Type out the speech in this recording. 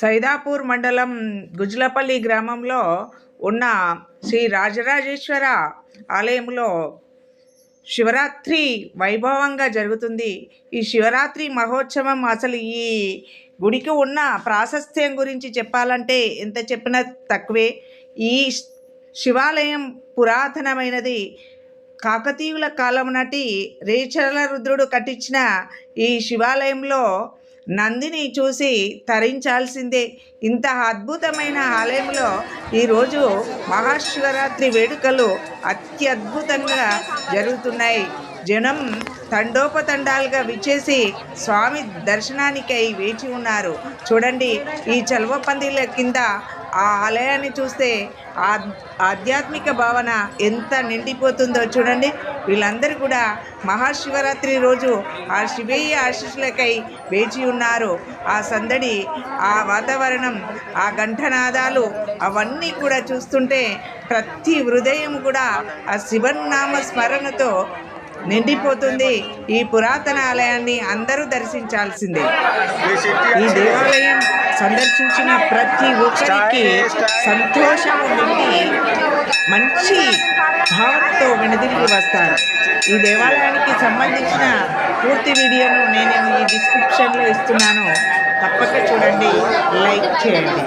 సైదాపూర్ మండలం గుజ్లపల్లి గ్రామంలో ఉన్న శ్రీ రాజరాజేశ్వర ఆలయంలో శివరాత్రి వైభవంగా జరుగుతుంది. ఈ శివరాత్రి మహోత్సవం అసలు ఈ గుడికి ఉన్న ప్రాశస్త్యం గురించి చెప్పాలంటే ఎంత చెప్పినా తక్కువే. ఈ శివాలయం పురాతనమైనది. కాకతీయుల కాలం నాటి రేచల రుద్రుడు కట్టించిన ఈ శివాలయంలో నందిని చూసి తరించాల్సిందే. ఇంత అద్భుతమైన ఆలయంలో ఈరోజు మహాశివరాత్రి వేడుకలు అత్యద్భుతంగా జరుగుతున్నాయి. జనం తండోపతండాలుగా విచ్చేసి స్వామి దర్శనానికై వేచి ఉన్నారు. చూడండి ఈ చల్వ పందిళ్ళ కింద ఆ ఆలయాన్ని చూస్తే ఆ ఆధ్యాత్మిక భావన ఎంత నిండిపోతుందో చూడండి. వీళ్ళందరూ కూడా మహాశివరాత్రి రోజు ఆ శివయ్య ఆశీస్సులకై వేచి ఉన్నారు. ఆ సందడి ఆ వాతావరణం ఆ ఘంటనాదాలు అవన్నీ కూడా చూస్తుంటే ప్రతి హృదయం కూడా ఆ శివనామ స్మరణతో నిండిపోతుంది. ఈ పురాతన ఆలయాన్ని అందరూ దర్శించాల్సిందే. ఈ దేవాలయం సందర్శించిన ప్రతి ఒక్కరికి సంతోషము నుండి మంచి భావంతో వెనుదిరిగి వస్తారు. ఈ దేవాలయానికి సంబంధించిన పూర్తి వీడియోను నేను ఈ డిస్క్రిప్షన్లో ఇస్తున్నాను. తప్పక చూడండి. లైక్ చేయండి.